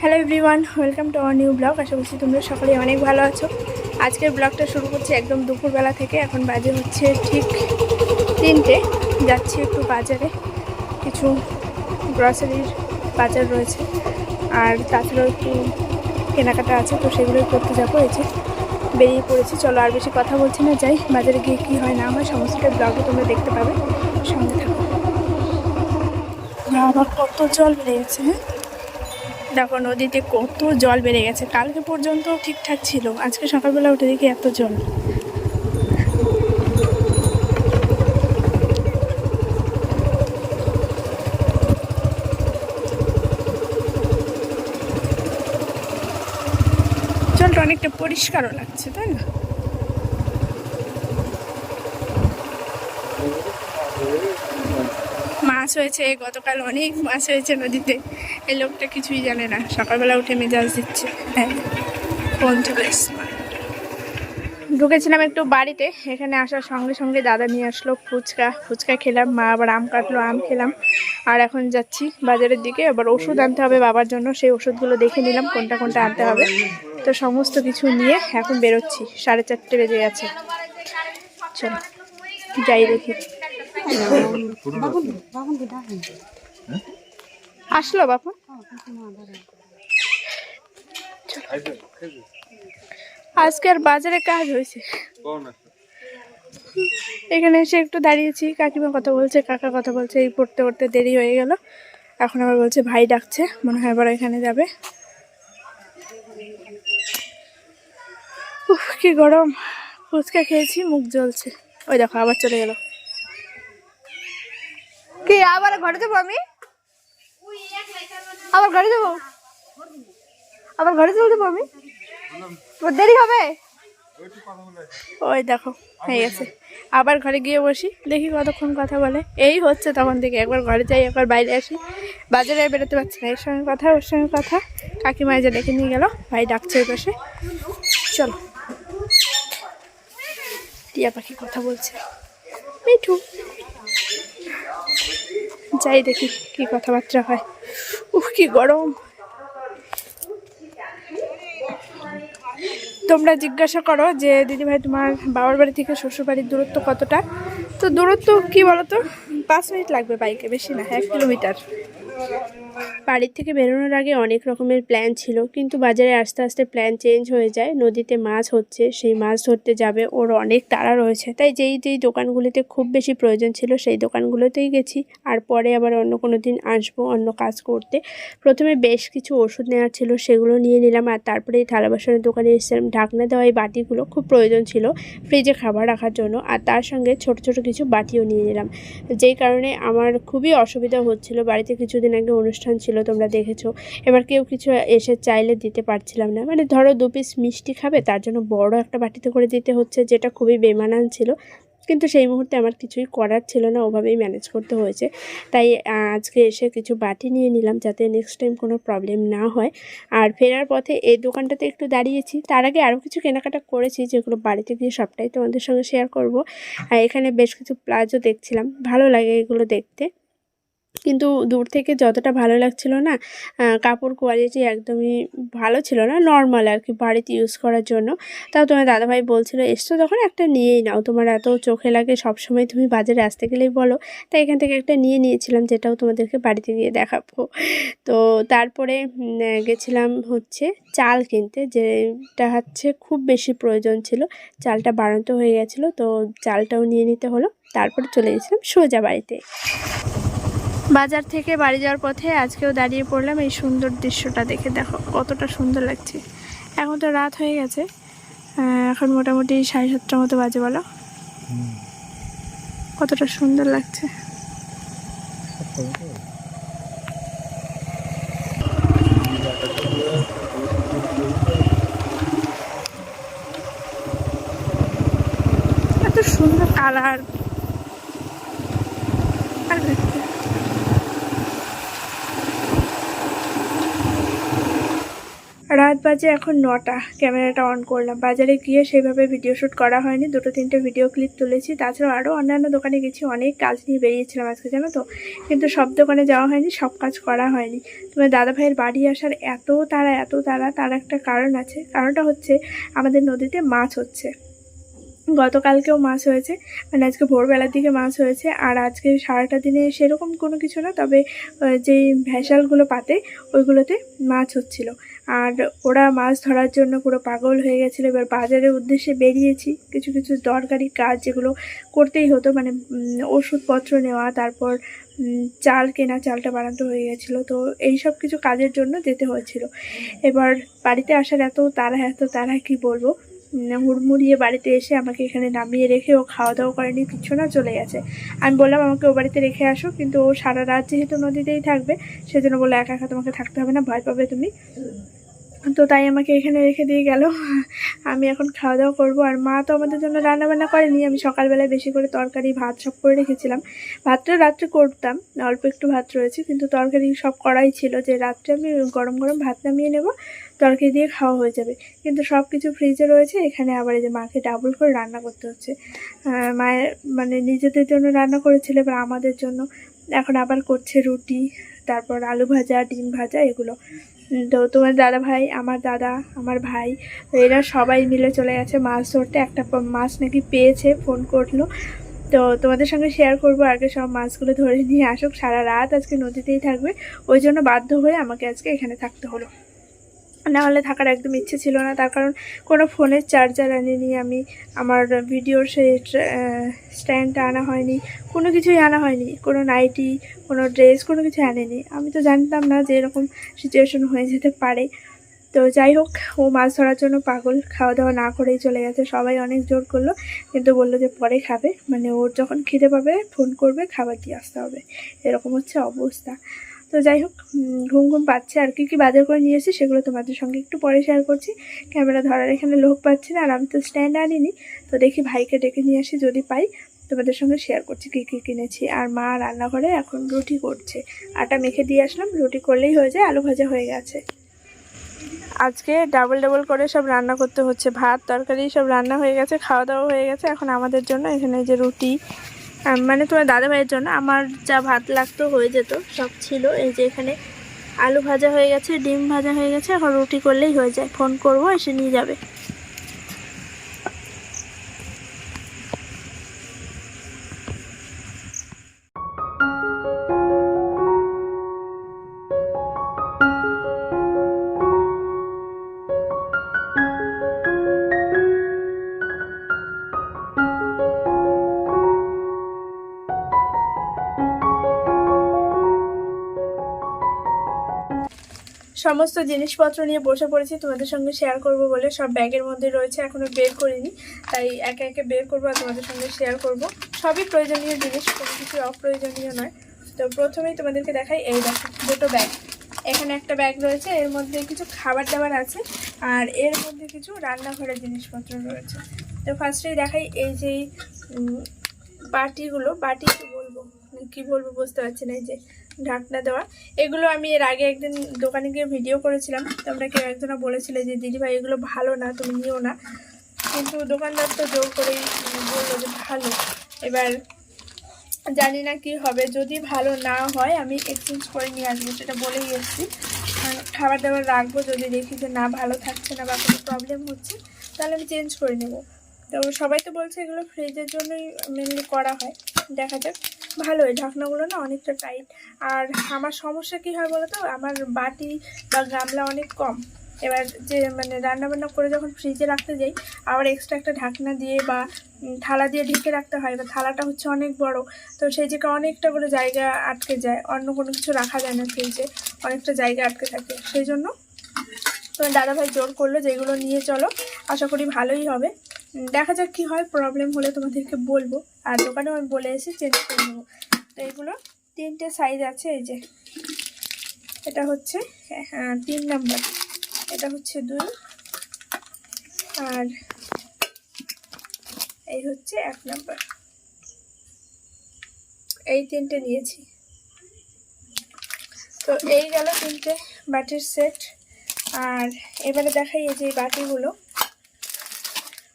Hello everyone welcome to our new blog আশা করছি তোমরা সকলে অনেক ভালো আছো। আজকের ব্লগটা শুরু করছি একদম দুপুরবেলা থেকে। এখন বাজে হচ্ছে ঠিক তিনটে। যাচ্ছি একটু বাজারে। কিছু গ্রসারির বাজার রয়েছে। আর তাছাড়াও একটু কেনাকাটা আছে, তো সেগুলোই করতে যাব। এই যে বেরিয়ে পড়েছি। চলো আর বেশি কথা বলছি না, যাই। বাজারে গিয়ে কী হয় না হয় সমস্তটা ব্লগে তোমরা দেখতে পাবে। সঙ্গে থাকো। আবার কত জল বেড়ে গেছে হ্যাঁ? দেখো নদীতে কত জল বেড়ে গেছে। কালকে পর্যন্ত ঠিকঠাক ছিল। আজকে সকালবেলা উঠে দেখি এত জল। জলটা অনেকটা পরিষ্কারও লাগছে, তাই না? মাছ হয়েছে, গতকাল অনেক মাছ হয়েছে নদীতে। এই লোকটা কিছুই জানে না। সকালবেলা উঠে মেজাজ দিচ্ছে। হ্যাঁ ঢুকেছিলাম একটু বাড়িতে। এখানে আসার সঙ্গে সঙ্গে দাদা নিয়ে আসলো ফুচকা। ফুচকা খেলাম মা আবার আম কাটলো আম খেলাম। আর এখন যাচ্ছি বাজারের দিকে। আবার ওষুধ আনতে হবে বাবার জন্য। সেই ওষুধগুলো দেখে নিলাম কোনটা কোনটা আনতে হবে। তো সমস্ত কিছু নিয়ে এখন বেরোচ্ছি। সাড়ে চারটে বেজে গেছে। চলো যাই দেখি। আসলো বাপু? আজকে আর বাজারে কাজ হয়েছে। এখানে এসে একটু দাঁড়িয়েছি, কাকিমা কথা বলছে, কাকা কথা বলছে, এই পড়তে পড়তে দেরি হয়ে গেল। এখন আবার বলছে ভাই ডাকছে, মনে হয় আবার এখানে যাবে। উফ, কি গরম। ফুচকা খেয়েছি, মুখ জ্বলছে। ওই দেখো, আবার চলে গেল। কি, আবার ঘরে যাব আমি? আবার ঘরে যাব আবার ঘরে চলে যাব আমি? দেরি হবে? ওই দেখো, হয়ে গেছে। আবার ঘরে গিয়ে বসি, দেখি কতক্ষণ কথা বলে। এই হচ্ছে তখন থেকে, একবার ঘরে যাই, একবার বাইরে আসি। বাজারে বেরোতে পারছি না, এর সঙ্গে কথা, ওর সঙ্গে কথা। কাকিমা যে ডেকে নিয়ে গেল, ভাই ডাকছে ওই পাশে। চলো। টিয়া পাখি কথা বলছে। মিঠু। যাই দেখি কি কথাবার্তা হয়। কি গরম? তোমরা জিজ্ঞাসা করো যে, দিদিভাই, তোমার বাবার বাড়ি থেকে শ্বশুর বাড়ির দূরত্ব কতটা? তো দূরত্ব কি বলো তো পাঁচ মিনিট লাগবে বাইকে, বেশি না, এক কিলোমিটার। বাড়ির থেকে বেরোনোর আগে অনেক রকমের প্ল্যান ছিল, কিন্তু বাজারে আস্তে আস্তে প্ল্যান চেঞ্জ হয়ে যায়। নদীতে মাছ হচ্ছে, সেই মাছ ধরতে যাবে। ওর অনেক তাড়া রয়েছে, তাই যেই যেই দোকানগুলিতে খুব বেশি প্রয়োজন ছিল, সেই দোকানগুলোতেই গেছি। আর পরে আবার অন্য কোনো দিন আসব, অন্য কাজ করতে। প্রথমে বেশ কিছু ওষুধ নেওয়ার ছিল, সেগুলো নিয়ে নিলাম। আর তারপরে এই থালা বাসনের দোকানে এসেছিলাম। ঢাকনা দেওয়া এই বাটিগুলো খুব প্রয়োজন ছিল ফ্রিজে খাবার রাখার জন্য। আর তার সঙ্গে ছোট ছোট কিছু বাটিও নিয়ে নিলাম। যেই কারণে আমার খুবই অসুবিধা হচ্ছিল। বাড়িতে কিছুদিন আগে অনুষ্ঠান ছিল তোমরা দেখেছ। এবার কেউ কিছু এসে চাইলে দিতে পারছিলাম না। মানে ধরো দু পিস মিষ্টি খাবে, তার জন্য বড় একটা বাটিতে করে দিতে হচ্ছে, যেটা খুবই বেমানান ছিল। কিন্তু সেই মুহূর্তে আমার কিছুই করার ছিল না, ওভাবেই ম্যানেজ করতে হয়েছে। তাই আজকে এসে কিছু বাটি নিয়ে নিলাম, যাতে নেক্সট টাইম কোনো প্রবলেম না হয়। আর ফেরার পথে এই দোকানটাতে একটু দাঁড়িয়েছি। তার আগে আরও কিছু কেনাকাটা করেছি, যেগুলো বাড়িতে গিয়ে সবটাই তোমাদের সঙ্গে শেয়ার করব। আর এখানে বেশ কিছু প্লাজো দেখছিলাম, ভালো লাগে এগুলো দেখতে। কিন্তু দূর থেকে যতটা ভালো লাগছিল না কাপড় কোয়ালিটি একদমই ভালো ছিল না নর্মাল আর কি বাড়িতে ইউজ করার জন্য। তাও তোমার দাদাভাই বলছিল, এসছো তখন একটা নিয়েই নাও, তোমার এত চোখে লাগে সবসময় তুমি বাজারে আসতে গেলেই বলো। তাই এখান থেকে একটা নিয়ে নিয়েছিলাম, যেটাও তোমাদেরকে বাড়িতে গিয়ে দেখাবো। তো তারপরে গেছিলাম হচ্ছে চাল কিনতে, যেটা হচ্ছে খুব বেশি প্রয়োজন ছিল। চালটা বাড়ন্ত হয়ে গেছিল, তো চালটাও নিয়ে নিতে হলো। তারপরে চলে গেছিলাম সোজা বাড়িতে। বাজার থেকে বাড়ি যাওয়ার পথে আজকেও দাঁড়িয়ে পড়লাম এই সুন্দর দৃশ্যটা দেখে। দেখো, কতটা সুন্দর লাগছে। এখন তো রাত হয়ে গেছে। এখন মোটামুটি সাড়ে সাতটার মতো বাজে বলো। কতটা সুন্দর লাগছে। এত সুন্দর কালার। আর। রাত বাজে এখন নটা। ক্যামেরাটা অন করলাম। বাজারে গিয়ে সেভাবে ভিডিও শ্যুট করা হয়নি। দুটো তিনটে ভিডিও ক্লিপ তুলেছি। তাছাড়াও আরও অন্যান্য দোকানে গেছি। অনেক কাজ নিয়ে বেরিয়েছিলাম আজকে, জানো তো? কিন্তু সব দোকানে যাওয়া হয়নি, সব কাজ করা হয়নি। তোমার দাদা ভাইয়ের বাড়ি আসার এত তারা এত তারা তার একটা কারণ আছে। কারণটা হচ্ছে আমাদের নদীতে মাছ হচ্ছে। গতকালকেও মাছ হয়েছে মানে আজকে ভোরবেলার দিকে মাছ হয়েছে আর আজকে সারাটা দিনে সেরকম কোনো কিছু না তবে আহ, যেই ভ্যাসালগুলো পাতে ওইগুলোতে মাছ হচ্ছিল। আর ওরা মাছ ধরার জন্য পুরো পাগল হয়ে গেছিল এবার বাজারের উদ্দেশ্যে বেরিয়েছি। কিছু কিছু দরকারি কাজ যেগুলো করতেই হতো মানে ওষুধপত্র নেওয়া তারপর চাল কেনা চালটা বানাতে হয়ে গেছিল তো এই সব কিছু কাজের জন্য যেতে হয়েছিল। এবার বাড়িতে আসার এত তারা এত তারা কি বলব? হুড়মুড়িয়ে বাড়িতে এসে আমাকে এখানে নামিয়ে রেখে ও খাওয়া দাওয়া করেনি, কিছু না, চলে গেছে। আমি বললাম, আমাকে ও বাড়িতে রেখে আসো। কিন্তু ও সারা রাত যেহেতু নদীতেই থাকবে, সেজন্য বলে একা একা তোমাকে থাকতে হবে না, ভয় পাবে তুমি। তো তাই আমাকে এখানে রেখে দিয়ে গেল। আমি এখন খাওয়া দাওয়া করব। আর মা তো আমাদের জন্য রান্নাবান্না করেনি। আমি সকালবেলায় বেশি করে তরকারি, ভাত সব করে রেখেছিলাম। ভাতটা রাত্রে করতাম, অল্প একটু ভাত রয়েছে, কিন্তু তরকারি সব করাই ছিল যে, রাত্রে আমি গরম গরম ভাত নামিয়ে নেব। তরকারি দিয়ে খাওয়া হয়ে যাবে। কিন্তু সব কিছু ফ্রিজে রয়েছে, এখানে আবার এই যে মাকে ডাবল করে রান্না করতে হচ্ছে। মায়ের মানে নিজেদের জন্য রান্না করেছিল, এবার আমাদের জন্য। এখন আবার করছে রুটি, তারপর আলু ভাজা, ডিম ভাজা, এগুলো। তো তোমার দাদা ভাই, আমার দাদা, আমার ভাই, এরা সবাই মিলে চলে গেছে মাছ ধরতে। একটা মাছ নাকি পেয়েছে ফোন করল। তো তোমাদের সঙ্গে শেয়ার করব, আগে সব মাছগুলো ধরে নিয়ে আসুক। সারা রাত আজকে নদীতেই থাকবে। ওই জন্য বাধ্য হয়ে আমাকে আজকে এখানে থাকতে হলো। না হলে থাকার একদম ইচ্ছে ছিল না। তার কারণ কোনো ফোনের চার্জার আনিনি আমি। আমার ভিডিওর সেই স্ট্যান্ডটা আনা হয়নি। কোনো কিছুই আনা হয়নি। কোনো নাইটি কোনো ড্রেস কোনো কিছু আনেনি। আমি তো জানতাম না যে এরকম সিচুয়েশন হয়ে যেতে পারে। তো যাই হোক, ও মাছ ধরার জন্য পাগল খাওয়া দাওয়া না করেই চলে গেছে। সবাই অনেক জোর করল, কিন্তু বলল যে পরে খাবে। মানে ওর যখন খিদে পাবে ফোন করবে, খাবার দিয়ে আসতে হবে। এরকম হচ্ছে অবস্থা। তো যাই হোক ঘুম ঘুম পাচ্ছে আর কি কি বাজার করে নিয়ে এসেছি সেগুলো তোমাদের সঙ্গে একটু পরে শেয়ার করছি। ক্যামেরা ধরার এখানে লোক পাচ্ছি না আর আমি তো স্ট্যান্ড আনিনি, তো দেখি ভাইকে ডেকে নিয়ে আসি যদি পাই। তোমাদের সঙ্গে শেয়ার করছি কী কী কিনেছি। আর মা রান্নাঘরে এখন রুটি করছে। আটা মেখে দিয়ে আসলাম, রুটি করলেই হয়ে যায়, আলু ভাজা হয়ে গেছে। আজকে ডাবল ডাবল করে সব রান্না করতে হচ্ছে। ভাত, তরকারি সব রান্না হয়ে গেছে, খাওয়া দাওয়া হয়ে গেছে। এখন আমাদের জন্য এখানে যে রুটি মানে তোমার দাদা ভাইয়ের জন্য আমার যা ভাত লাগতো হয়ে যেত, সব ছিল। এই যে এখানে আলু ভাজা হয়ে গেছে, ডিম ভাজা হয়ে গেছে, এখন রুটি করলেই হয়ে যায়। ফোন করব, এসে নিয়ে যাবে। সমস্ত জিনিসপত্র নিয়ে বসে পড়েছি, তোমাদের সঙ্গে শেয়ার করব বলে। সব ব্যাগের মধ্যে রয়েছে, এখনও বের করিনি। তাই একে একে বের করব আর তোমাদের সঙ্গে শেয়ার করব। সবই প্রয়োজনীয় জিনিস, কোনো কিছু অপ্রয়োজনীয় নয়। তো প্রথমেই তোমাদেরকে দেখাই এই দেখো, দুটো ব্যাগ এখানে একটা ব্যাগ রয়েছে, এর মধ্যে কিছু খাবার দাবার আছে, আর এর মধ্যে কিছু রান্নাঘরের জিনিসপত্র রয়েছে। তো ফার্স্টেই দেখাই এই যে বাটিগুলো। বাটি কি বলব? কি বলব বুঝতে পারছি না, এই যে ঢাকনা দেওয়া। এগুলো আমি এর আগে একদিন দোকানে গিয়ে ভিডিও করেছিলাম। তোমরা কেউ একজনা বলেছিলে যে, দিদি ভাই, এগুলো ভালো না, তুমি নিও না। কিন্তু দোকানদার তো জোর করেই বলল যে, ভালো। এবার জানি না কি হবে। যদি ভালো না হয়, আমি এক্সচেঞ্জ করে নিয়ে আসব, সেটা বলেই এসেছি। খাবার দাবার রাখব, যদি দেখি যে না, ভালো থাকছে না বা কোনো প্রবলেম হচ্ছে, তাহলে আমি চেঞ্জ করে নেব। তো সবাই তো বলছে এগুলো ফ্রিজের জন্যই মেনলি করা হয়। দেখা যাক। ভালো এই ঢাকনাগুলো না অনেকটা টাইট আর আমার সমস্যা কী হয় বলো তো আমার বাটি বা গামলা অনেক কম। এবার যে মানে রান্না বান্না করে যখন ফ্রিজে রাখতে যাই, আবার এক্সট্রা একটা ঢাকনা দিয়ে বা থালা দিয়ে ঢেকে রাখতে হয় বা থালাটা হচ্ছে অনেক বড়। তো সেই জায়গায় অনেকটা করে জায়গা আটকে যায়, অন্য কোনো কিছু রাখা যায় না ফ্রিজে অনেকটা জায়গা আটকে থাকে। সেই জন্য তোমার দাদাভাই জোর করল যে এগুলো নিয়ে চলো, আশা করি ভালোই হবে। দেখা যাক কী হয় প্রবলেম হলে তোমাদেরকে বলব। আর দোকানেও আমি বলে এসে চেঞ্জ করে নেব। তো এগুলো তিনটে সাইজ আছে, এই যে। এটা হচ্ছে তিন নাম্বার এটা হচ্ছে দুই। আর এই হচ্ছে এক নাম্বার এই তিনটে নিয়েছি। তো এই গেল তিনটে বাটির সেট আর এবারে দেখাই এই যে বাটিগুলো।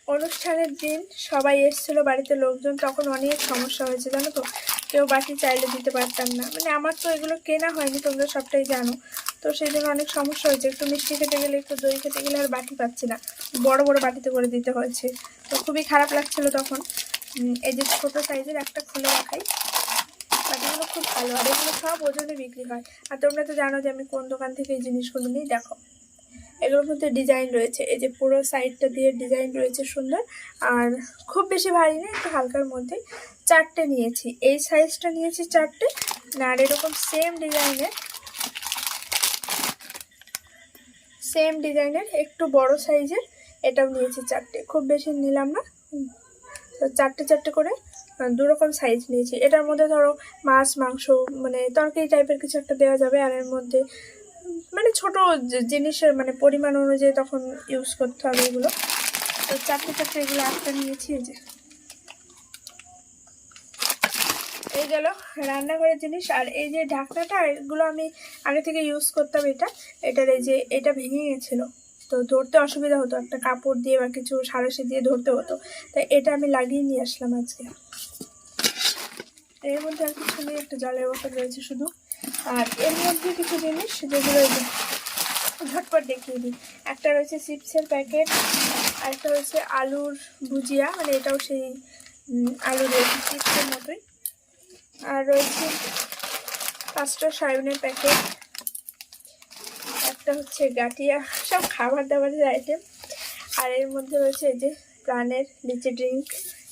অনুষ্ঠানের দিন সবাই এসেছিল, বাড়িতে লোকজন, তখন অনেক সমস্যা হয়েছে, জানো তো? কেউ বাটি চাইলে দিতে পারতাম না। মানে আমার তো এগুলো কেনা হয়নি, তোমরা সবটাই জানো। তো সেই জন্য অনেক সমস্যা হয়েছে, একটু মিষ্টি খেতে গেলে, একটু দই খেতে গেলে আর বাটি পাচ্ছি না। বড় বড় বাটিতে করে দিতে হয়েছে। তো খুবই খারাপ লাগছিল তখন। এই যে ছোটো সাইজের একটা খুলে রাখাই বাটিগুলো খুব ভালো, আর এগুলো সব ওজনে বিক্রি হয়। আর তোমরা তো জানো যে আমি কোন দোকান থেকে এই জিনিসগুলো নিই, দেখো। এগুলোর মধ্যে ডিজাইন রয়েছে। এই যে পুরো সাইডটা দিয়ে ডিজাইন রয়েছে সুন্দর। আর খুব বেশি ভারী না একটু হালকার মধ্যে চারটে নিয়েছি। এই সাইজটা নিয়েছি চারটে। আর এরকম সেম ডিজাইনের সেম ডিজাইনের একটু বড় সাইজের এটাও নিয়েছি চারটে। খুব বেশি নিলাম না। তো চারটে চারটে করে আহ, দু রকম সাইজ নিয়েছি। এটার মধ্যে ধরো মাছ মাংস মানে তরকারি টাইপের কিছু একটা দেওয়া যাবে। আর এর মধ্যে মানে ছোট জিনিসের মানে পরিমাণ অনুযায়ী তখন ইউজ করতে হবে এগুলো। তো চারটে চারটে এগুলো একটা নিয়েছি, এই যে। এই গেল রান্নাঘরের জিনিস। আর এই যে ঢাকনাটা, এগুলো আমি আগে থেকে ইউজ করতাম এটা। এটার এই যে, এটা ভেঙে গেছিল। তো ধরতে অসুবিধা হতো, একটা কাপড় দিয়ে বা কিছু সারসি দিয়ে ধরতে হতো। তাই এটা আমি লাগিয়ে নিয়ে আসলাম আজকে। এর মধ্যে আর কিছু নেই, একটা জলের বোতল রয়েছে শুধু। আর এর মধ্যে কিছু জিনিস যেগুলো ঝটপট দেখিয়ে দিই। একটা রয়েছে চিপসের প্যাকেট আর একটা রয়েছে আলুর ভুজিয়া মানে এটাও সেই আলুর চিপসের মতোই। আর রয়েছে পাঁচটা সায়নের প্যাকেট, একটা হচ্ছে গাটিয়া সব খাবার দাবারের আইটেম আর এর মধ্যে রয়েছে যে প্রাণের লিচি ড্রিঙ্ক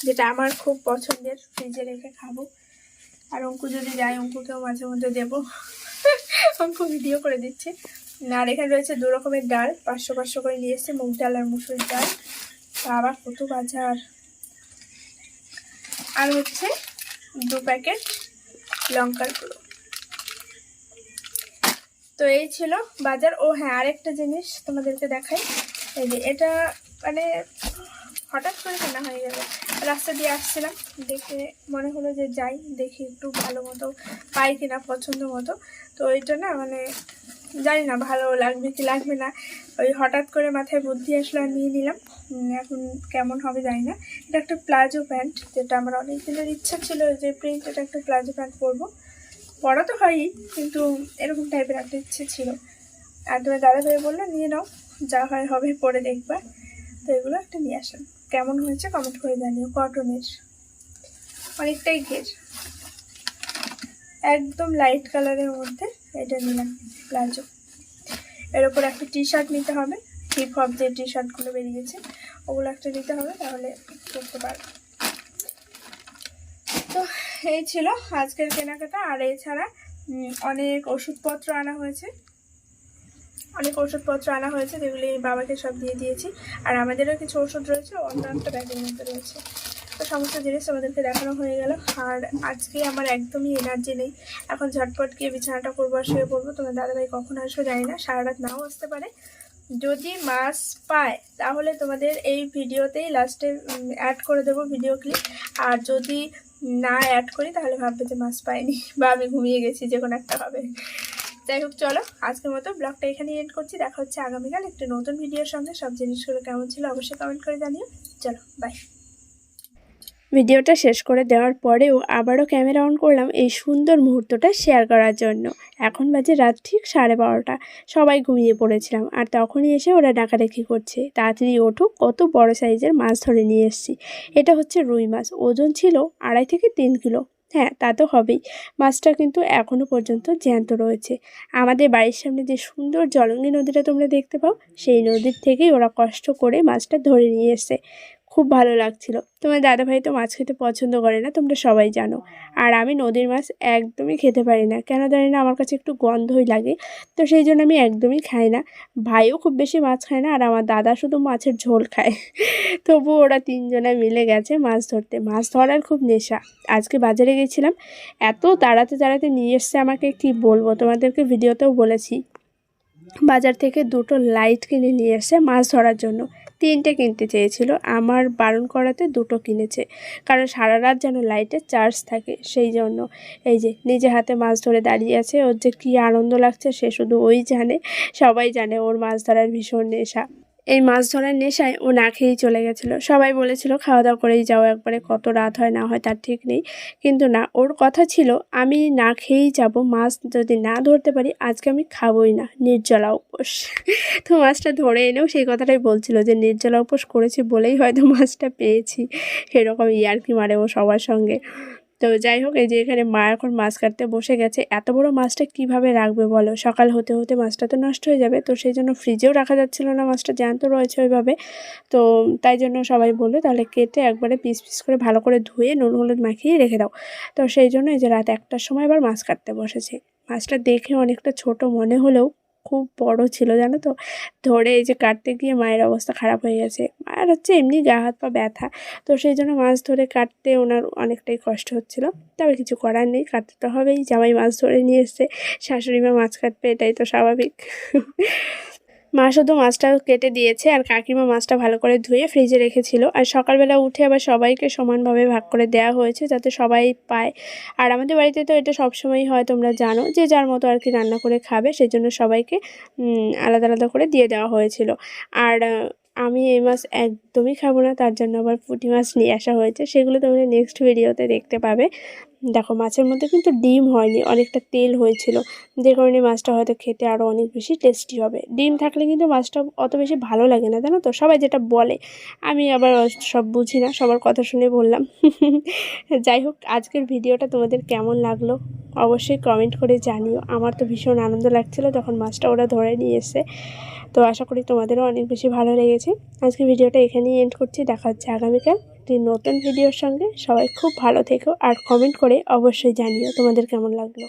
যেটা আমার খুব পছন্দের, ফ্রিজে রেখে খাব। আর অঙ্কু যদি যায়, অঙ্কুকেও মাঝে মধ্যে দেবো। অঙ্কু ভিডিও করে দিচ্ছে। আর এখানে রয়েছে দু রকমের ডাল, পাঁচশো পাঁচশো করে নিয়ে এসেছে, মুগ ডাল আর মুসুর ডাল। আবার কত বাজার। আর হচ্ছে দু প্যাকেট লঙ্কার গুঁড়ো। তো এই ছিল বাজার। ও হ্যাঁ আরেকটা জিনিস তোমাদেরকে দেখাই। এই যে এটা মানে হঠাৎ করে কেনা হয়ে গেল। রাস্তা দিয়ে আসছিলাম, দেখে মনে হলো যে যাই, দেখি একটু ভালো মতো পাই কিনা, পছন্দ মতো। তো এটা না মানে জানি না ভালো লাগবে কি লাগবে না। ওই হঠাৎ করে মাথায় বুদ্ধি আসলো আর নিয়ে নিলাম। এখন কেমন হবে জানি না। এটা একটা প্লাজো প্যান্ট, যেটা আমার অনেক দিনের ইচ্ছা ছিল যে প্রিন্টেড একটা প্লাজো প্যান্ট পরবো। পরা তো হয়ই, কিন্তু এরকম টাইপের একটা ইচ্ছে ছিল। আর তোমার দাদা ভাই বলল, নিয়ে নাও, যা হয় হবে, পরে দেখবা। তো এগুলো একটা নিয়ে আসলাম। কেমন হয়েছে কমেন্ট করে জানিও কটনের অনেকটাই ঘের। একদম লাইট কালারের মধ্যে এটা নিলাম, প্লাজো। এর ওপর একটা টি শার্ট নিতে হবে হিপ হপ যে টি শার্টগুলো বেরিয়েছে, ওগুলো একটা নিতে হবে, তাহলে করতে পারব তো এই ছিল আজকের কেনাকাটা, আর এছাড়া অনেক ওষুধপত্র আনা হয়েছে। অনেক ওষুধপত্র আনা হয়েছে যেগুলি বাবাকে সব দিয়ে দিয়েছি। আর আমাদেরও কিছু ওষুধ রয়েছে অন্য একটা ব্যাগের মধ্যে রয়েছে। তো সমস্ত জিনিস আমাদেরকে দেখানো হয়ে গেল। আর আজকে আমার একদমই এনার্জি নেই। এখন ঝটপট গিয়ে বিছানাটা করব আর শুয়ে পড়ব। তোমার দাদাভাই কখন আসবে জানি না, সারা রাত নাও আসতে পারে। যদি মাছ পায়, তাহলে তোমাদের এই ভিডিওতেই লাস্টে অ্যাড করে দেবো ভিডিও ক্লিপ আর যদি না অ্যাড করি, তাহলে ভাববে যে মাছ পাইনি, বা আমি ঘুমিয়ে গেছি, যে কোনো একটা হবে। যাই হোক, চলো, আজকের মতো ব্লগটা এখানে এন্ড করছি। দেখা হচ্ছে আগামীকাল একটা নতুন ভিডিওর সঙ্গে। সব জিনিসগুলো কেমন ছিল অবশ্যই কমেন্ট করে জানিও। চলো বাই ভিডিওটা শেষ করে দেওয়ার পরেও আবারও ক্যামেরা অন করলাম এই সুন্দর মুহূর্তটা শেয়ার করার জন্য। এখন বাজে রাত ঠিক সাড়ে বারোটা। সবাই ঘুমিয়ে পড়েছিলাম আর তখনই এসে ওরা ডাকাডাকি করছে। তাড়াতাড়ি ওঠো, কত বড় সাইজের মাছ ধরে নিয়ে এসেছি। এটা হচ্ছে রুই মাছ। ওজন ছিল আড়াই থেকে তিন কিলো। হ্যাঁ তা তো হবেই। মাছটা কিন্তু এখনও পর্যন্ত জ্যান্ত রয়েছে। আমাদের বাড়ির সামনে যে সুন্দর জলঙ্গি নদীটা তোমরা দেখতে পাও, সেই নদীর থেকেই ওরা কষ্ট করে মাছটা ধরে নিয়ে এসছে। খুব ভালো লাগছিল। তোমার দাদাভাই তো মাছ খেতে পছন্দ করে না, তোমরা সবাই জানো। আর আমি নদীর মাছ একদমই খেতে পারি না। কেন জানি না, আমার কাছে একটু গন্ধই লাগে। তো সেই জন্য আমি একদমই খাই না। ভাইও খুব বেশি মাছ খায় না, আর আমার দাদা শুধু মাছের ঝোল খায়। তবু ওরা তিনজনে মিলে গেছে মাছ ধরতে। মাছ ধরার খুব নেশা। আজকে বাজারে গেছিলাম। এত তাড়াতে তাড়াতে নিয়ে এসছে আমাকে, কি বলব? তোমাদেরকে ভিডিওতেও বলেছি। বাজার থেকে দুটো লাইট কিনে নিয়ে এসে মাছ ধরার জন্য। তিনটে কিনতে চেয়েছিল। আমার বারণ করাতে দুটো কিনেছে। কারণ সারা রাত যেন লাইটে চার্জ থাকে, সেই জন্য। এই যে, নিজে হাতে মাছ ধরে দাঁড়িয়ে আছে, ওর যে কী আনন্দ লাগছে, সে শুধু ওই জানে। সবাই জানে ওর মাছ ধরার ভীষণ নেশা। এই মাছ ধরার নেশায় ও না খেয়েই চলে গেছিল। সবাই বলেছিল, খাওয়া দাওয়া করেই যাও, একবারে কত রাত হয়, না হয় তার ঠিক নেই। কিন্তু না, ওর কথা ছিল, আমি না খেয়েই যাব, মাছ যদি না ধরতে পারি, আজকে আমি খাবোই না, নির্জলা উপোস। তো মাছটা ধরে এনেও সেই কথাটাই বলছিল যে, নির্জলা উপোস করেছি বলেই হয়তো মাছটা পেয়েছি। এরকম ইয়ার্কি মারে ও সবার সঙ্গে। তো যাই হোক, এই যে এখানে মা এখন মাছ কাটতে বসে গেছে। এত বড় মাছটা কীভাবে রাখবে বলো? সকাল হতে হতে মাছটা তো নষ্ট হয়ে যাবে। তো সেই জন্য ফ্রিজেও রাখা যাচ্ছিল না মাছটা, জ্যান্ত রয়েছে ওইভাবে। তো তাই জন্য সবাই বলল, তাহলে কেটে একবারে পিস পিস করে ভালো করে ধুয়ে নুন, হলুদ মাখিয়ে রেখে দাও। তো সেই জন্য এই যে রাত একটার সময় আবার মাছ কাটতে বসেছি। মাছটা দেখে অনেকটা ছোট মনে হলেও খুব বড় ছিল, জানো তো? ধরে এই যে কাটতে গিয়ে মায়ের অবস্থা খারাপ হয়ে গেছে। মায়ের হচ্ছে এমনি গা হাত পা ব্যথা। তো সেই জন্য মাছ ধরে কাটতে ওনার অনেকটাই কষ্ট হচ্ছিল। তবে কিছু করার নেই, কাটতে তো হবেই। জামাই মাছ ধরে নিয়ে এসছে। শাশুড়ি মা মাছ কাটবে, এটাই তো স্বাভাবিক। মা শুধু মাছটা কেটে দিয়েছে আর কাকিমা মাছটা ভালো করে ধুয়ে ফ্রিজে রেখেছিল। আর সকালবেলা উঠে আবার সবাইকে সমানভাবে ভাগ করে দেওয়া হয়েছে যাতে সবাই পায়। আর আমাদের বাড়িতে তো এটা সবসময়ই হয়, তোমরা জানো, যে যার মতো আর কি রান্না করে খাবে সেই জন্য সবাইকে আলাদা আলাদা করে দিয়ে দেওয়া হয়েছিল। আর আমি এই মাছ একদমই খাব না, তার জন্য আবার পুঁটি মাছ নিয়ে আসা হয়েছে। সেগুলো তোমরা নেক্সট ভিডিওতে দেখতে পাবে। দেখো, মাছের মধ্যে কিন্তু ডিম হয়নি, অনেকটা তেল হয়েছিল। যে কারণে মাছটা হয়তো খেতে আরও অনেক বেশি টেস্টি হবে। ডিম থাকলে কিন্তু মাছটা অত বেশি ভালো লাগে না, জানো তো? সবাই যেটা বলে, আমি আবার সব বুঝি না, সবার কথা শুনে বললাম। যাই হোক, আজকের ভিডিওটা তোমাদের কেমন লাগল? অবশ্যই কমেন্ট করে জানিও। আমার তো ভীষণ আনন্দ লাগছিল যখন মাছটা ওরা ধরে নিয়ে এসে তো আশা করি তোমাদেরও অনেক বেশি ভালো লেগেছে। আজকে ভিডিওটা এখানেই এন্ড করছি। দেখা হচ্ছে আগামীকাল একটি নতুন ভিডিওর সঙ্গে। সবাই খুব ভালো থেকো। আর কমেন্ট করে অবশ্যই জানিও তোমাদের কেমন লাগল।